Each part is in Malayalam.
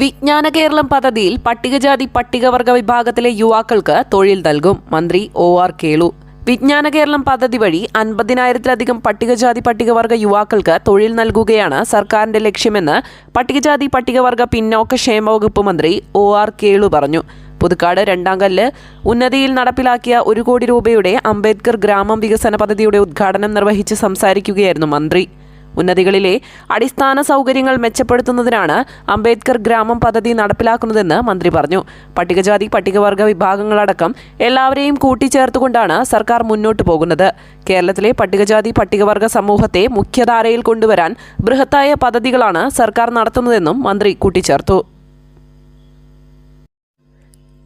വിജ്ഞാന കേരളം പദ്ധതിയിൽ പട്ടികജാതി പട്ടികവർഗ വിഭാഗത്തിലെ യുവാക്കൾക്ക് തൊഴിൽ നൽകും. മന്ത്രി ഒ ആർ കേളു. വിജ്ഞാന കേരളം പദ്ധതി വഴി അൻപതിനായിരത്തിലധികം പട്ടികജാതി പട്ടികവർഗ യുവാക്കൾക്ക് തൊഴിൽ നൽകുകയാണ് സർക്കാരിന്റെ ലക്ഷ്യമെന്ന് പട്ടികജാതി പട്ടികവർഗ പിന്നോക്ക ക്ഷേമ വകുപ്പ് മന്ത്രി ഒ ആർ കേളു പറഞ്ഞു. പുതുക്കാട് രണ്ടാം കല്ല് ഉന്നതിയിൽ നടപ്പിലാക്കിയ ഒരു കോടി രൂപയുടെ അംബേദ്കർ ഗ്രാമം വികസന പദ്ധതിയുടെ ഉദ്ഘാടനം നിർവഹിച്ച് സംസാരിക്കുകയായിരുന്നു മന്ത്രി. ഉന്നതികളിലെ അടിസ്ഥാന സൗകര്യങ്ങൾ മെച്ചപ്പെടുത്തുന്നതിനാണ് അംബേദ്കർ ഗ്രാമം പദ്ധതി നടപ്പിലാക്കുന്നതെന്ന് മന്ത്രി പറഞ്ഞു. പട്ടികജാതി പട്ടികവർഗ വിഭാഗങ്ങളടക്കം എല്ലാവരെയും കൂട്ടിച്ചേർത്തുകൊണ്ടാണ് സർക്കാർ മുന്നോട്ടു പോകുന്നത്. കേരളത്തിലെ പട്ടികജാതി പട്ടികവർഗ സമൂഹത്തെ മുഖ്യധാരയിൽ കൊണ്ടുവരാൻ ബൃഹത്തായ പദ്ധതികളാണ് സർക്കാർ നടത്തുന്നതെന്നും മന്ത്രി കൂട്ടിച്ചേർത്തു.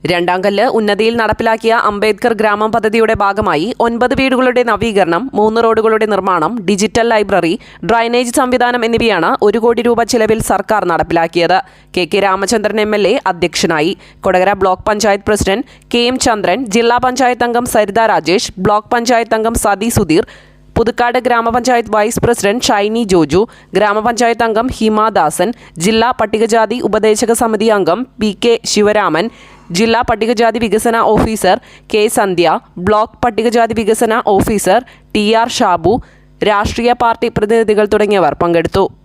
രണ്ടാം കല്ല് ഉന്നതിയിൽ നടപ്പിലാക്കിയ അംബേദ്കർ ഗ്രാമം പദ്ധതിയുടെ ഭാഗമായി ഒൻപത് വീടുകളുടെ നവീകരണം മൂന്ന് റോഡുകളുടെ നിർമ്മാണം ഡിജിറ്റൽ ലൈബ്രറി ഡ്രൈനേജ് സംവിധാനം എന്നിവയാണ് ഒരു കോടി രൂപ ചിലവിൽ സർക്കാർ നടപ്പിലാക്കിയത്. K K Ramachandran M L A അധ്യക്ഷനായി. Kodakara block panchayat president K M Chandran ജില്ലാ പഞ്ചായത്ത് അംഗം സരിത രാജേഷ് ബ്ലോക്ക് പഞ്ചായത്ത് അംഗം സതി സുധീർ പുതുക്കാട് ഗ്രാമപഞ്ചായത്ത് വൈസ് പ്രസിഡന്റ് ഷൈനി ജോജു ഗ്രാമപഞ്ചായത്ത് അംഗം ഹിമാദാസൻ ജില്ലാ പട്ടികജാതി ഉപദേശക സമിതി അംഗം പി കെ ശിവരാമൻ ജില്ലാ പട്ടികജാതി വികസന ഓഫീസർ കെ സന്ധ്യ ബ്ലോക്ക് പട്ടികജാതി വികസന ഓഫീസർ ടി ആർ ഷാബു രാഷ്ട്രീയ പാർട്ടി പ്രതിനിധികൾ തുടങ്ങിയവർ പങ്കെടുത്തു.